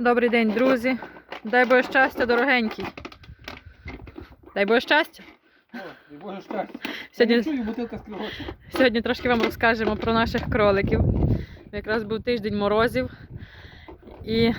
Добрий день, друзі. Дай Боже щастя, дорогенький. Дай Боже щастя. О, і Боже щастя. Сьогодні- чую. Сьогодні трошки вам розкажемо про наших кроликів. Якраз був тиждень морозів. І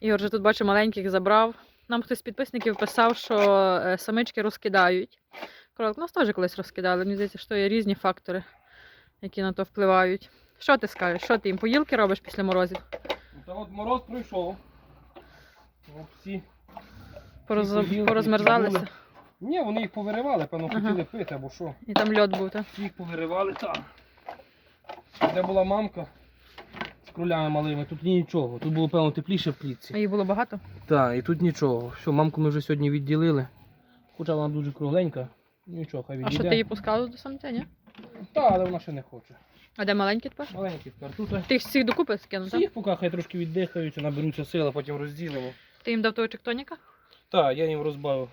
Ігор вже тут бачу маленьких забрав. Нам хтось з підписників писав, що е, самички розкидають. Кролик нас теж колись розкидали. Мені здається, що є різні фактори, які на то впливають. Що ти скажеш? Що ти їм поїлки робиш після морозів? Та от мороз пройшов. От всі. Пороз... поїлки, Порозмерзалися. були. Ні, вони їх повиривали, певно, Ага. хотіли пити або що. І там льод був, так? Їх повиривали там. Де була мамка з крулями малими, тут нічого. Тут було, певно, тепліше в А їх було багато? Так, і тут нічого. Все, мамку ми вже сьогодні відділили. Хоча вона дуже кругленька. Нічого, хай А що ти її пускав до самця, ні? Так, але вона ще не хоче. А де маленький тепер? Маленькі тепер тут. Ти їх всіх докупи скинув, так? Всіх поки хай трошки віддихаються, наберуться сили, потім розділимо. Ти їм дав того чектоніка? Так, я їм розбавив.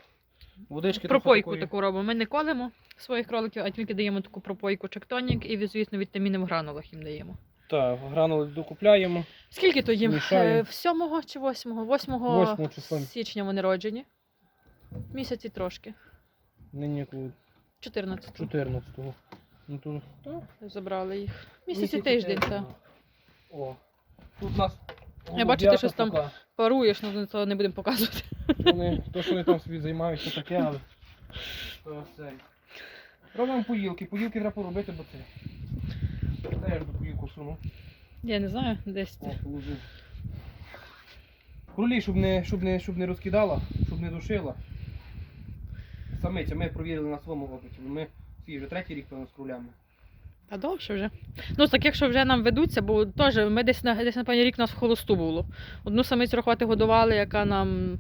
Водички трохи Пропойку такої. таку робимо. Ми не колемо своїх кроликів, а тільки даємо таку пропойку чектонік і, звісно, вітаміни в гранулах їм даємо. Так, гранули докупляємо. Скільки то їм? Мішаємо. Е, В 7 чи 8? 8 Восьмого числа. січня вони роджені. Місяці трошки. Нині коли 14 14-го. Ну так. забрали їх. Місяці тиждень, так. ну. О. Тут у нас. Я бачу, ти щось там- Паруєш, ну то не будемо показувати. Вони, то, що вони там собі займаються, таке, але. То все. Робимо поїлки. Поїлки треба поробити, бо це. Де я ж до поїлку суну? Я не знаю, десь О, це. положив. Крулі, щоб не, щоб, не, щоб не розкидала, щоб не душила. Самиця, ми провірили на своєму опиті. Ми свій вже третій рік певно з крулями. А довше вже. Ну, з таких, що вже нам ведуться, бо теж ми десь на десь, напевно, рік нас в холосту було. Одну самицю рахувати годували, яка нам.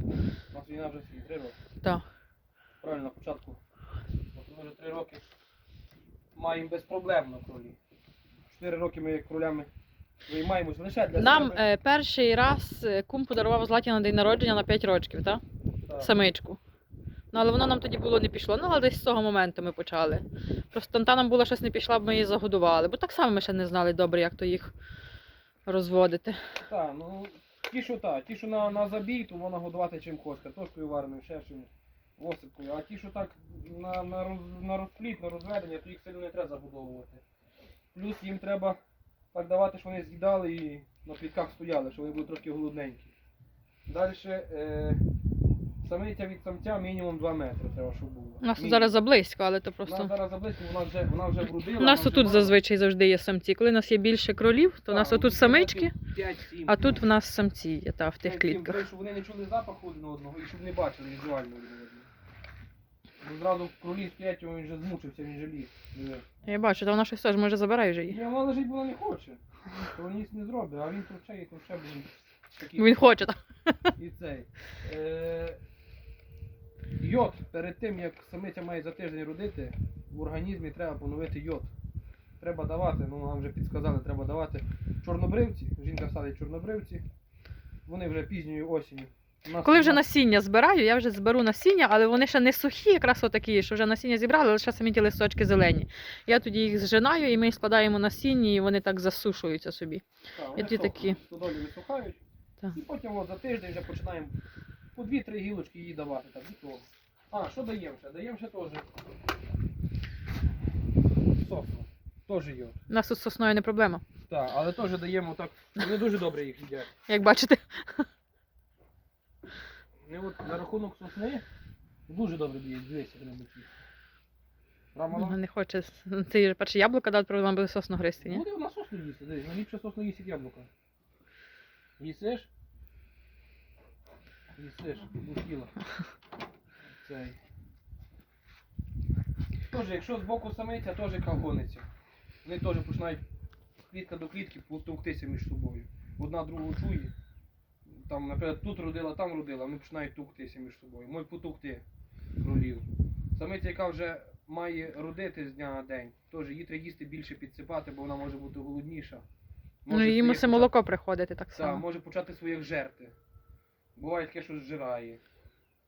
У нас війна вже свій три роки. Так. Правильно, на початку. От ми вже три роки маємо безпроблемно кролі. Чотири роки ми кролями виймаємося лише для Нам себе. е, перший раз е, кум подарував Златі на день народження на 5 років, так? Так. Самичку. Ну, але воно нам тоді було не пішло. Ну, але десь з того моменту ми почали. Просто нам було щось не пішла, б ми її загодували. Бо так само ми ще не знали добре, як то їх розводити. Так, ну ті, що так, ті, що на, на забій, то можна годувати чим хочеш, картошкою вареною, ще чимось, осипкою. А ті, що так на, на, роз, на розпліт, на розведення, то їх сильно не треба забудовувати. Плюс їм треба так давати, щоб вони з'їдали і на плітках стояли, щоб вони були трошки голодненькі. Далі е, самиця від самця мінімум 2 метри треба, щоб було. У нас тут Мінімум. зараз заблизько, але то Вона просто. зараз заблизько, вона вже, вона вже вродила. У нас отут зазвичай завжди є самці. Коли у нас є більше кролів, то у нас отут самички, 5-7. а тут в нас самці є та, в тих клітках. Щоб вони не чули запаху один одного і щоб не бачили візуально один одного. Бо зразу кролі стоять, він вже змучився, він же ліг. Диви. Я бачу, то вона щось теж може забирає вже її. Ні, вона лежить, бо вона не хоче. То ніс не зробить, а він тручає і такий. Він хоче так. І цей. Е, йод перед тим, як самиця має за тиждень родити, в організмі треба поновити йод. Треба давати, ну нам вже підсказали, треба давати чорнобривці. Жінка садить чорнобривці. Вони вже пізньою осінню. Нас Коли вже насіння збираю, я вже зберу насіння, але вони ще не сухі, якраз отакі, що вже насіння зібрали, лише самі ті листочки зелені. Я тоді їх зжинаю і ми їх складаємо насіння, і вони так засушують собі. Так, вони І сохнуть, такі. Стодолі висухають. Так. І потім от, за тиждень вже починаємо по 2-3 гілочки їй давати. Так. А, що даємо ще? Даємо ще теж. Сосно. Теж йод. У нас тут з сосною не проблема, Так, але теж даємо так. Вони дуже добре їх їдять. як бачите. Вони от на рахунок сосни дуже добре дають. Вони бачить. Вона не хоче. Ти перше яблука дав, правда, буде сосну гристи, ні? Буде вона сосну їсти, дивись, найліпше сосну їсти яблука. Їсиш? Їсиш, бухіла. Цей. Тоже, якщо з боку самиця, теж калгониться. Вони теж починають клітка до клітки потовктися між собою. Одна другу чує. Там, наприклад, тут родила, там родила, вони починають товктися між собою. Мой потовкти кролів. Самиця, яка вже має родити з дня на день, теж їй треба їсти більше підсипати, бо вона може бути голодніша. Ну, Може їй мусить молоко приходити так Так, само. може почати своїх жерти. Буває таке, що зжирає.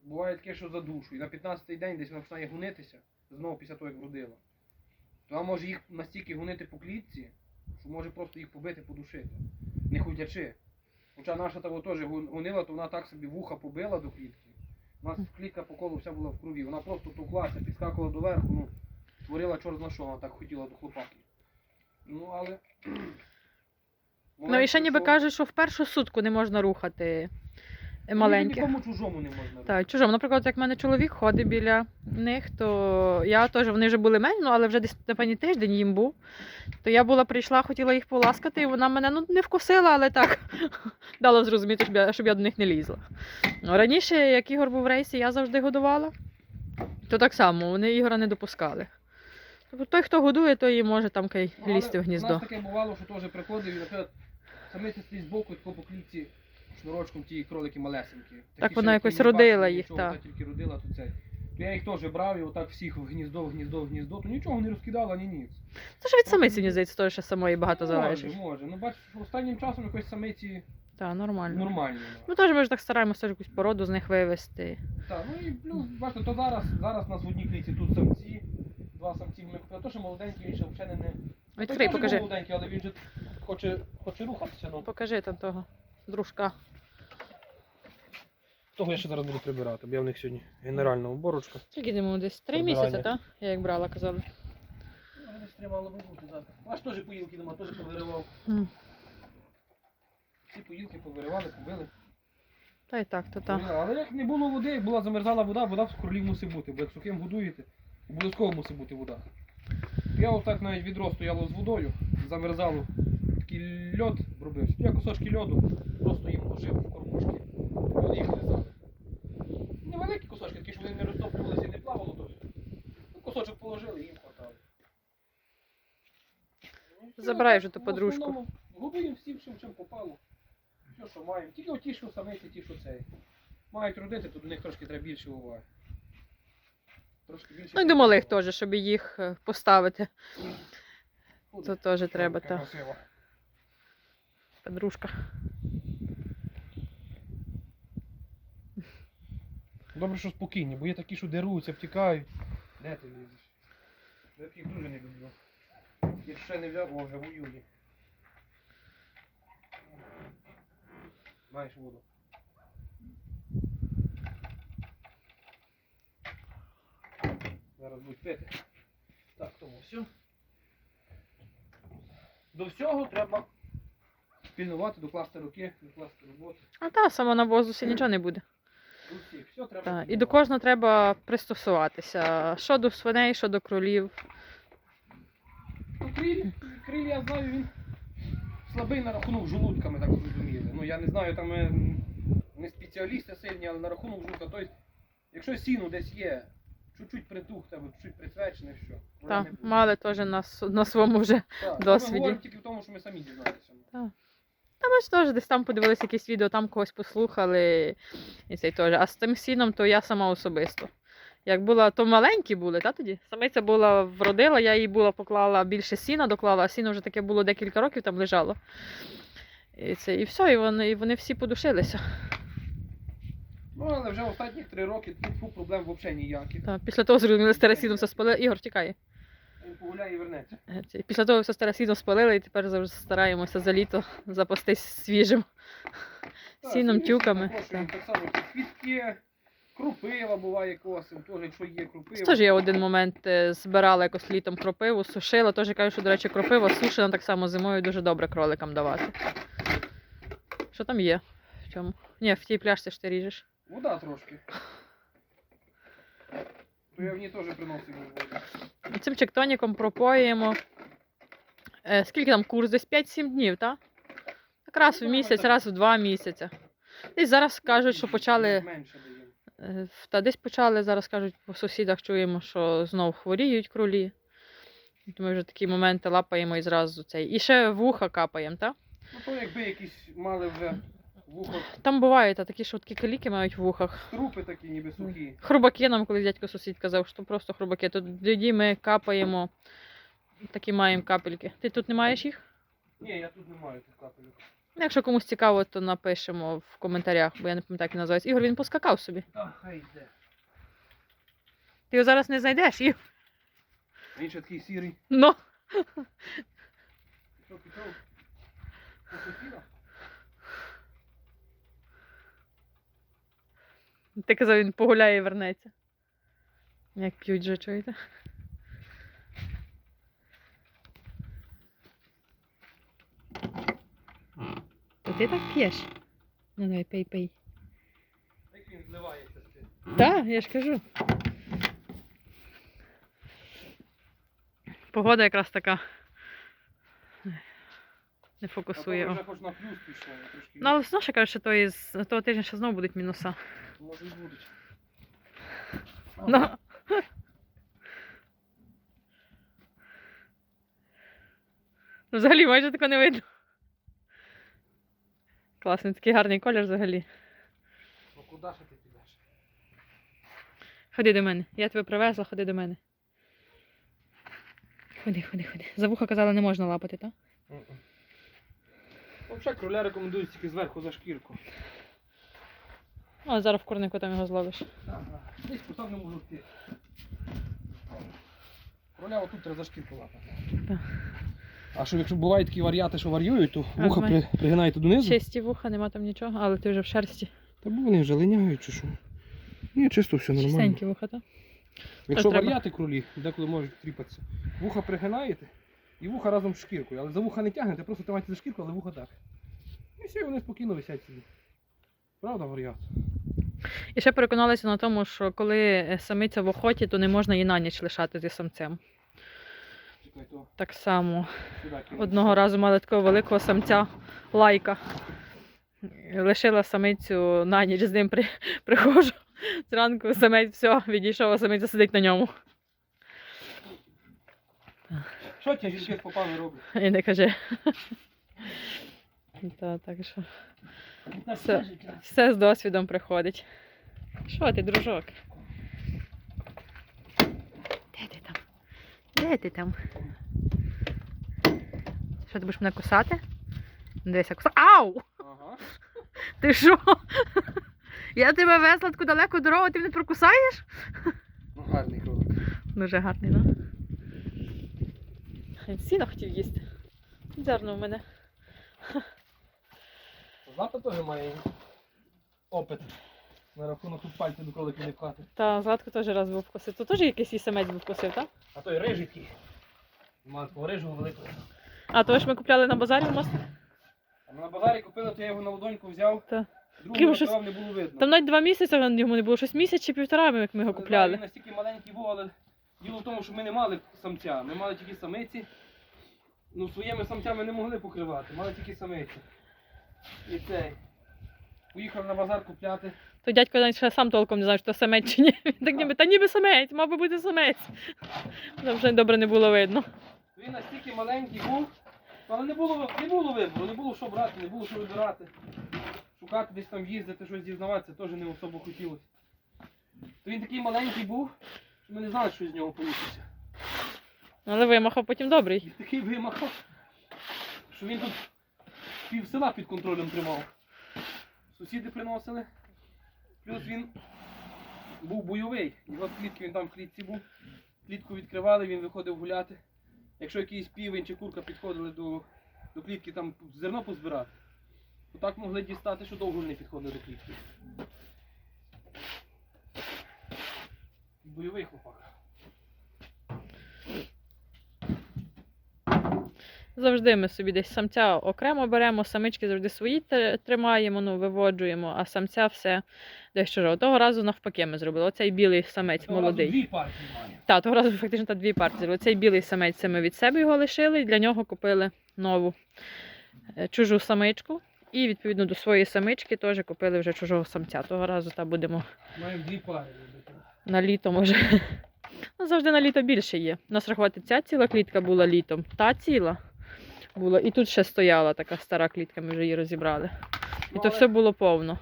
Буває таке, що задушує. На 15-й день десь вона починає гонитися, знову після того, як вродила. То вона може їх настільки гонити по клітці, що може просто їх побити, подушити. Не ходячи. Хоча наша того теж гонила, то вона так собі вуха побила до клітки. У нас клітка по колу вся була в крові. Вона просто туклася, підскакувала доверху, ну, творила чорт що, вона так хотіла до хлопаків. Ну, але. Ну і ще ніби кажуть, що в першу сутку не можна рухати маленьких. Нікому чужому не можна. Так, чужому. Наприклад, як в мене чоловік ходить біля них, то я теж вони вже були мене, ну але вже десь напевно тиждень їм був. То я була прийшла, хотіла їх поласкати, і вона мене ну, не вкусила, але так дала зрозуміти, щоб я, щоб я до них не лізла. Ну, Раніше, як Ігор був в рейсі, я завжди годувала, то так само вони Ігора не допускали. Тобто той, хто годує, той і може там Ну, лізти в У гніздо. нас таке бувало, що теж приходив і, наприклад, самиці стоїть збоку, тако по клітці шнурочком ті кролики малесенькі. Такі, вона якось родила їх, нічого, так. Та тільки родила, то це. То я їх теж брав і отак всіх в гніздо, в гніздо, в гніздо, то нічого не розкидала, ні ніц. Це ж від самиці, мені здається, теж ще самої багато може, залежить. Може, Ну бачиш, останнім часом якось самиці Так, нормально. нормальні. Ну теж ми ж так стараємося якусь породу з них вивезти. Так, ну і плюс, бачите, то зараз, зараз у нас в одній клітці тут самці, два самці ми. То, що молоденький, він ще взагалі не. Відкрий, покажи. молоденький, але він же хоче, хоче рухатися, ну. Покажи там того дружка. Того я ще зараз буду прибирати, бо я в них сьогодні генеральна уборочка. Скільки йому десь три Прибирання. місяці, так? Я як брала, казали. Не стримало би бути завтра. Аж теж поїлки нема, теж повиривав. М. Всі поїлки повиривали, побили. Та й так, то так. Але як не було води, як була замерзала вода, вода в кролів мусить бути. Бо як сухим годуєте, обов'язково мусить бути вода. Я отак навіть відро стояло з водою, замерзало. Такий льод робився. Я кусочки льоду просто їм ложив в кормушки. Вони їх лизали. Невеликі кусочки, такі, що вони не розтоплювалися і не плавало, то ну, кусочок положили і їм хватало. Ну, Забирай вже ту подружку. основному Годуємо всім, чим, чим попало. Все, що маємо. Тільки оті, що самиці, ті, що цей. Мають родити, то до них трошки треба більше уваги. Трошки більше. Ну і до малих теж, щоб їх е, поставити. То теж треба, так. Подружка. Добре, що спокійні, бо є такі, що деруться, втікають. Де ти лізеш? Я таких дуже не люблю. Я ще не взяв, о, вже воює. Маєш воду. Зараз будуть пити. Так, тому все. До всього треба пільнувати, докласти руки, докласти роботи. А та само на воздусі нічого не буде. До всіх. Все треба. Та. І до кожного треба пристосуватися. Що до свиней, що до кролів. Ну, криль, криль, я знаю, він слабий на рахунок жолудка, ми так зрозуміли. Ну я не знаю, там ми не спеціалісти сильні, але на рахунок жолудка. Тобто, якщо сіно десь є, чуть-чуть притух, тебе чуть-чуть прицвечене, все. Та, мали теж на, на своєму вже. досвіді. досвіді. Ми говоримо тільки в тому, що ми самі дізналися. Та ми ж теж десь там подивилися якісь відео, там когось послухали. І цей теж. А з тим сіном, то я сама особисто. Як була, то маленькі були, та тоді? Самиця була вродила, я їй була поклала більше сіна, доклала, а сіно вже таке було декілька років там лежало. І, це, і все, і вони, і вони всі подушилися. Ну, але вже останні три роки тут проблем взагалі ніяких. Та, після того зрозуміли, старе сіно все спалили. Ігор, тікає. Погуляє і вернеться. Е, Після того все старе сіно спалили, і тепер стараємося за літо запастись свіжим. Так, Сіном, тюками, запрошуємо, Так само квітки, крупива буває косим, теж якщо є крупива. Теж я один момент е, збирала якось літом кропиву, сушила. Теж кажу, що, до речі, кропива сушена так само зимою дуже добре кроликам давати. Що там є? В чому? Ні, в тій пляшці ж ти ріжеш. Вода трошки. То я в ній теж приносив воду. Цим чектоніком пропоюємо. Е, скільки там курс? Десь 5-7 днів, так? Так раз в місяць, раз в два місяці. Десь зараз кажуть, що почали. Менше даємо. Е, Та десь почали, зараз кажуть, по сусідах чуємо, що знов хворіють кролі. Ми вже такі моменти лапаємо і зразу цей. І ще вуха капаємо, так? Ну то якби якісь мали вже вухо, Там бувають а такі швидкі каліки мають в вухах. трупи такі ніби сухі. Хрубаки нам, коли дядько сусід казав, що просто хрубаки. То тоді ми капаємо, такі маємо капельки. Ти тут не маєш їх? Ні, я тут не маю тих капелюк. Ну, Якщо комусь цікаво, то напишемо в коментарях, бо я не пам'ятаю, як він називається. Ігор, він поскакав собі. Та хай йде. Ти його зараз не знайдеш, Ігор. Він ще такий сірий. Ну. Пішов, пішов. Посухіла? Ти казав, він погуляє і вернеться. Як п'ють же, чуєте? То ти так п'єш? Ну давай, пий, пий. Як він зливається з. Так, я ж кажу. Погода якраз така. Не фокусує. А вже хоч на плюс пішло, трошки. Ну, але все одно ще кажуть, що той з того тижня ще знову будуть мінуса. Може і будуть. Ну. Ну, Взагалі майже такого не видно. Класний такий гарний колір взагалі. Ну куди ж ти підеш? Ходи до мене. Я тебе привезла, ходи до мене. Ходи, ходи, ходи. За вухо казала, не можна лапати, так? Взагалі кроля рекомендують тільки зверху за шкірку. А зараз в курнику там його зловиш. Ага. Десь не можу йти. Кроля отут треба за шкірку лапати. А що якщо бувають такі варіати, що варіюють, то А, вуха при, пригинаєте донизу? Чисті вуха, нема там нічого, але ти вже в шерсті. Та бо вони вже линяють чи що. Ні, чисто все нормально. Чистенькі вуха, так? Якщо треба. варіати кролі, деколи можуть тріпатися. Вуха пригинаєте і вуха разом з шкіркою. Але за вуха не тягнете, просто тримайте за шкірку, але вуха так. І все, і вони спокійно висять собі. Правда, варіат? І ще переконалася на тому, що коли самиця в охоті, то не можна її на ніч лишати зі самцем. Чекай, то Так само. Одного разу мали такого великого самця лайка. Лишила самицю на ніч з ним при... приходжу. Зранку самець все, відійшов, а самиця сидить на ньому. Що ті жінки з попами роблять? І не каже. Та, так що Все. все з досвідом приходить. Що ти, дружок? Де ти там? Де ти там? Що ти будеш мене кусати? Дивися, куса. Ау! Ага. Ти що? Я тебе везла таку далеку дорогу, ти мене прокусаєш? Ну гарний кролик. Дуже гарний, ну. Він сіно хотів їсти. Дзернув мене. Злата теж має опит. На рахунок тут пальці до кроликів не вкати. Та Златко теж раз був вкусив. Тут теж якийсь і самець був вкусив, так? А той рижий такий. Має такого рижого великого. А то ж ми купляли на базарі у нас. А ми на базарі купили, то я його на ладоньку взяв. Та. Другого щось- не було видно. Там навіть два місяці йому не було, щось місяць чи півтора, як ми його купляли. Він настільки маленький був, але діло в тому, що ми не мали самця. Ми мали тільки самиці. Ну, своїми самцями не могли покривати, мали тільки самиці. І цей. Поїхав на базар купляти. То дядько навіть ще сам толком не знає, що то самець чи ні. Він так ніби, та ніби самець, мав би бути самець. Там вже добре не було видно. Він настільки маленький був, але не було, не було вибору, не було що брати, не було що вибирати. Шукати десь там їздити, щось дізнаватися, теж не особо хотілося. То він такий маленький був, ми не знали, що з нього вийде. Але вимахав потім добрий. Він такий вимахав, що він тут пів села під контролем тримав. Сусіди приносили. Плюс він був бойовий. Його з клітки він там в клітці був. Клітку відкривали, він виходив гуляти. Якщо якийсь півень чи курка підходили до, до клітки там зерно позбирати, то так могли дістати, що довго не підходили до клітки. Бойовий хлопак. Завжди ми собі десь самця окремо беремо, самички завжди свої тримаємо, ну, виводжуємо, а самця все десь чужого. Того разу навпаки ми зробили. Оцей білий самець Того разу молодий. Дві партії має. Так, того разу фактично та дві партії. зробили. Цей білий самець це ми від себе його лишили, і для нього купили нову е, чужу самичку. І відповідно до своєї самички теж купили вже чужого самця. Того разу та будемо Маємо дві пари. На літо, може. Ну, завжди на літо більше є. У нас рахувати ця ціла клітка була літом, та ціла була. І тут ще стояла така стара клітка, ми вже її розібрали. І Ну, то все було повно.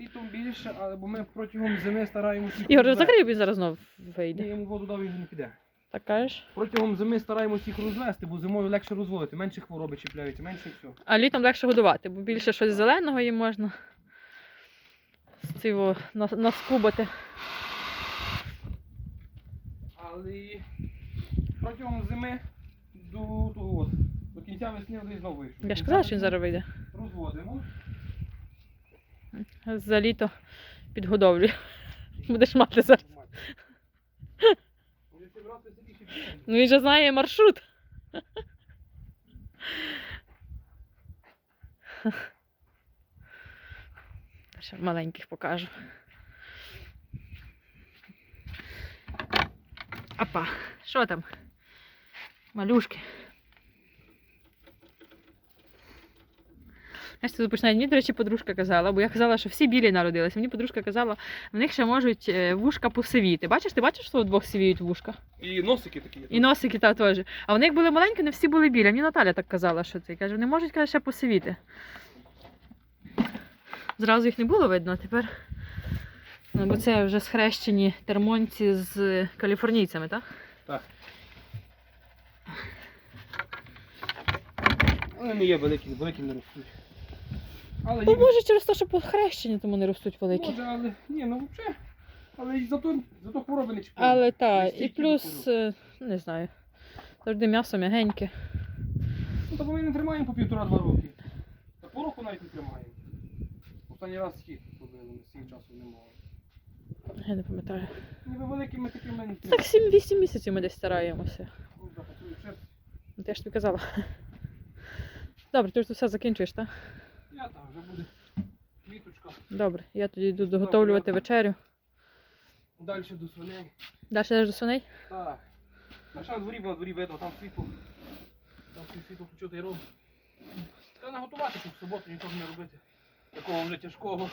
Літом більше, але бо ми протягом зими стараємося. Ігор, закрий, він зараз знов Ні, йому воду дав він не піде. Так кажеш? Протягом зими стараємося їх розвести, бо зимою легше розводити, менше хвороби чіпляються, менше все. А літом легше годувати, бо більше щось зеленого їм можна з цього нас- наскубати. Але протягом зими до, от, до кінця весни один знову вийшов. Я ж казала, що він зараз вийде. Розводимо. За літо підгодовлю. Будеш мати зараз. Ну він же знає маршрут. Ще маленьких покажу. Апа, що там? Малюшки. Знаєш, тут починає. Мені, до речі, подружка казала, бо я казала, що всі білі народилися. Мені подружка казала, в них ще можуть е, вушка посивіти. Бачиш, ти бачиш, що у двох сивіють вушка? І носики такі. І носики та теж. А вони як були маленькі, не всі були білі. Мені Наталя так казала, що це. Каже, вони можуть каже, ще посивіти. Зразу їх не було видно, а тепер. Ну, бо це вже схрещені термонці з каліфорнійцями, так? Так. Вони не є великі, великі не ростуть. Але Ну, їм- може, через те, що похрещені, тому не ростуть великі. Може, але ні, ну взагалі. Але і зато, зато хвороби не чіпають. Але так, і плюс, е, не знаю, завжди м'ясо м'ягеньке. Ну, то ми не тримаємо по півтора-два роки. Та по року навіть не тримаємо. Останній раз скільки робили, ми стільки часу не мали. Я не пам'ятаю. Ніби великими такими Так 7-8 місяців ми десь стараємося. Ну. Ну, Я ж тобі казала. Добре, ти ж тут все закінчуєш, так? Я там вже буде квіточка. Добре, я тоді йду доготовлювати вечерю. Далі до свиней. Далі йдеш до свиней? Так. А ще на дворі, на дворі видно, там світло. Там світ- світло включити і робить. Треба наготувати, щоб в суботу нічого не робити. Такого вже тяжкого.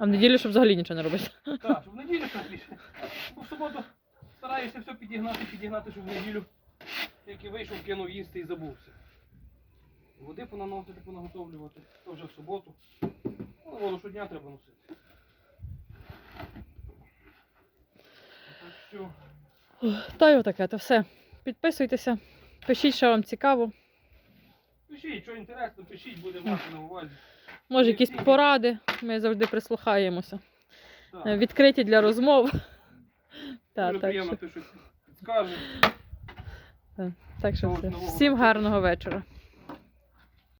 А в неділю, щоб взагалі нічого не робити. Так, щоб в неділю так більше. В суботу стараюся все підігнати, підігнати, щоб в неділю тільки вийшов, кинув їсти і забувся. Води понаносити, понаготовлювати. То вже в суботу. Ну, воду щодня треба носити. Так що. Та й отаке, то все. Підписуйтеся, пишіть, що вам цікаво. Пишіть, що інтересно, пишіть, буде мати на увазі. Може, якісь поради. Ми завжди прислухаємося. Так. Е, Відкриті для розмов. Та, так, приємно, що, ти щось підскажеш. так що все. Всім гарного вечора.